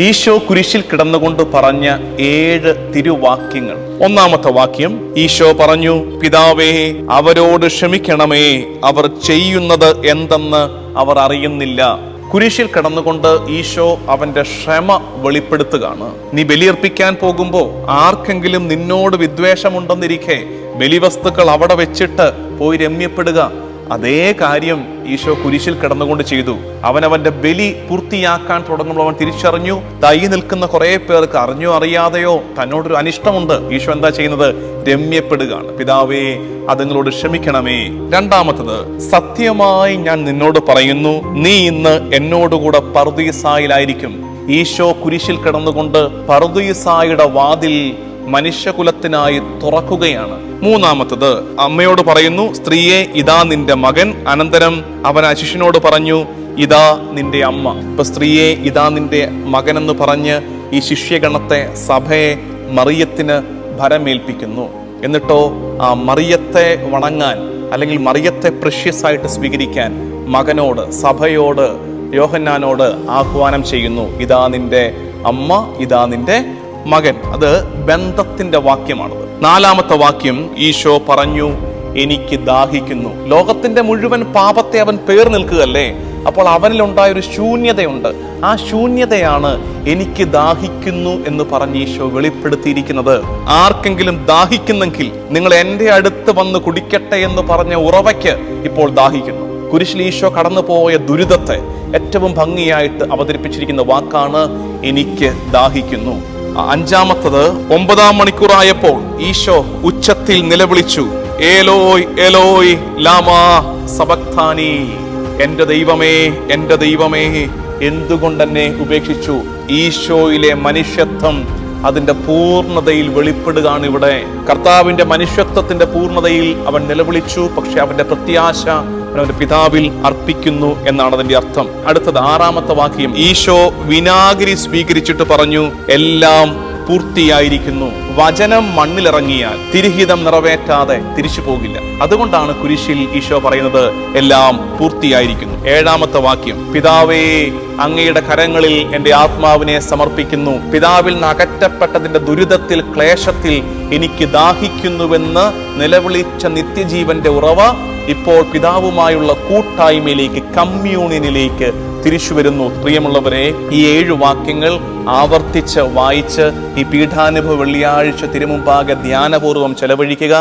ഈശോ കുരിശിൽ കിടന്നുകൊണ്ട് പറഞ്ഞ ഏഴ് തിരുവാക്യങ്ങൾ. ഒന്നാമത്തെ വാക്യം ഈശോ പറഞ്ഞു പിതാവേ അവരോട് ക്ഷമിക്കണമേ അവർ ചെയ്യുന്നത് എന്തെന്ന് അവർ അറിയുന്നില്ല. കുരിശിൽ കിടന്നുകൊണ്ട് ഈശോ അവന്റെ ക്ഷമ വെളിപ്പെടുത്തുകയാണ്. നീ ബലിയർപ്പിക്കാൻ പോകുമ്പോൾ ആർക്കെങ്കിലും നിന്നോട് വിദ്വേഷമുണ്ടെന്നിരിക്കെ ബലിവസ്തുക്കൾ അവിടെ വെച്ചിട്ട് പോയി രമ്യപ്പെടുക. അതേ കാര്യം ഈശോ കുരിശിൽ കിടന്നുകൊണ്ട് ചെയ്തു. അവൻ അവന്റെ ബലി പൂർത്തിയാക്കാൻ തുടങ്ങുമ്പോൾ അവൻ തിരിച്ചറിഞ്ഞു. തൈ നിൽക്കുന്ന കുറെ പേർക്ക് അറിഞ്ഞോ അറിയാതെയോ തന്നോടൊരു അനിഷ്ടമുണ്ട്. ഈശോ എന്താ ചെയ്യുന്നത്? രമ്യപ്പെടുകയാണ്. പിതാവേ അതുങ്ങളോട് ക്ഷമിക്കണമേ. രണ്ടാമത്തത് സത്യമായി ഞാൻ നിന്നോട് പറയുന്നു നീ ഇന്ന് എന്നോടുകൂടെ പർദീസായിലായിരിക്കും ഈശോ കുരിശിൽ കിടന്നുകൊണ്ട് പർദീസായുടെ വാതിൽ മനുഷ്യകുലത്തിനായി തുറക്കുകയാണ്. മൂന്നാമത്തത് അമ്മയോട് പറയുന്നു സ്ത്രീയെ ഇതാ നിന്റെ മകൻ. അനന്തരം അവൻ ആ ശിഷ്യനോട് പറഞ്ഞു ഇതാ നിന്റെ അമ്മ. ഇപ്പൊ സ്ത്രീയെ ഇതാ നിന്റെ മകൻ എന്ന് പറഞ്ഞ് ഈ ശിഷ്യഗണത്തെ സഭയെ മറിയത്തിന് ഭരമേൽപ്പിക്കുന്നു. എന്നിട്ടോ ആ മറിയത്തെ വണങ്ങാൻ അല്ലെങ്കിൽ മറിയത്തെ പ്രഷ്യസ് ആയിട്ട് സ്വീകരിക്കാൻ മകനോട് സഭയോട് യോഹന്നാനോട് ആഹ്വാനം ചെയ്യുന്നു ഇതാ നിന്റെ അമ്മ ഇതാ നിന്റെ മകൻ. അത് ബന്ധത്തിന്റെ വാക്യമാണത്. നാലാമത്തെ വാക്യം ഈശോ പറഞ്ഞു എനിക്ക് ദാഹിക്കുന്നു. ലോകത്തിന്റെ മുഴുവൻ പാപത്തെ അവൻ പേർ നിൽക്കുകയല്ലേ? അപ്പോൾ അവനിലുണ്ടായ ഒരു ശൂന്യതയുണ്ട്. ആ ശൂന്യതയാണ് എനിക്ക് ദാഹിക്കുന്നു എന്ന് പറഞ്ഞ് ഈശോ വെളിപ്പെടുത്തിയിരിക്കുന്നത്. ആർക്കെങ്കിലും ദാഹിക്കുന്നെങ്കിൽ നിങ്ങൾ എന്റെ അടുത്ത് വന്ന് കുടിക്കട്ടെ എന്ന് പറഞ്ഞ ഉറവയ്ക്ക് ഇപ്പോൾ ദാഹിക്കുന്നു. കുരിശിൽ ഈശോ കടന്നുപോയ ദുരിതത്തെ ഏറ്റവും ഭംഗിയായിട്ട് അവതരിപ്പിച്ചിരിക്കുന്ന വാക്കാണ് എനിക്ക് ദാഹിക്കുന്നു. അഞ്ചാമത്തത് ഒമ്പതാം മണിക്കൂറായപ്പോൾ ഈശോ ഉച്ചത്തിൽ നിലവിളിച്ചു ഏലോയ് എലോയ് ലാമാ സബക്താനി എന്റെ ദൈവമേ എന്റെ ദൈവമേ എന്തുകൊണ്ടെന്നെ ഉപേക്ഷിച്ചു? ഈശോയിലെ മനുഷ്യത്വം അതിന്റെ പൂർണതയിൽ വെളിപ്പെടുകയാണ് ഇവിടെ. കർത്താവിന്റെ മനുഷ്യത്വത്തിന്റെ പൂർണതയിൽ അവൻ നിലവിളിച്ചു പക്ഷെ അവന്റെ പ്രത്യാശ അവൻ അവന്റെ പിതാവിൽ അർപ്പിക്കുന്നു എന്നാണ് അതിന്റെ അർത്ഥം. അടുത്തത് ആറാമത്തെ വാക്യം. ഈശോ വിനാഗിരി സ്വീകരിച്ചിട്ട് പറഞ്ഞു എല്ലാം പൂർത്തിയായിരിക്കുന്നു. വചനം മണ്ണിലിറങ്ങിയാൽ തിരുഹിതം നിറവേറ്റാതെ തിരിച്ചു പോകില്ല. അതുകൊണ്ടാണ് കുരിശിൽ ഈശോ പറയുന്നത് എല്ലാം പൂർത്തിയായിരിക്കുന്നു. ഏഴാമത്തെ വാക്യം. പിതാവേ അങ്ങയുടെ കരങ്ങളിൽ എന്റെ ആത്മാവിനെ സമർപ്പിക്കുന്നു. പിതാവിൽ നിന്ന് അകറ്റപ്പെട്ടതിന്റെ ദുരിതത്തിൽ ക്ലേശത്തിൽ എനിക്ക് ദാഹിക്കുന്നുവെന്ന് നിലവിളിച്ച നിത്യജീവന്റെ ഉറവ ഇപ്പോൾ പിതാവുമായുള്ള കൂട്ടായ്മയിലേക്ക് കമ്മ്യൂണിയനിലേക്ക് തിരിച്ചു വരുന്നു പ്രിയമുള്ളവരെ ഈ ഏഴ് വാക്യങ്ങൾ ആവർത്തിച്ച് വായിച്ച് ഈ പീഠാനുഭവ വെള്ളിയാഴ്ച തിരുമുമ്പാകെ ധ്യാനപൂർവം ചെലവഴിക്കുക.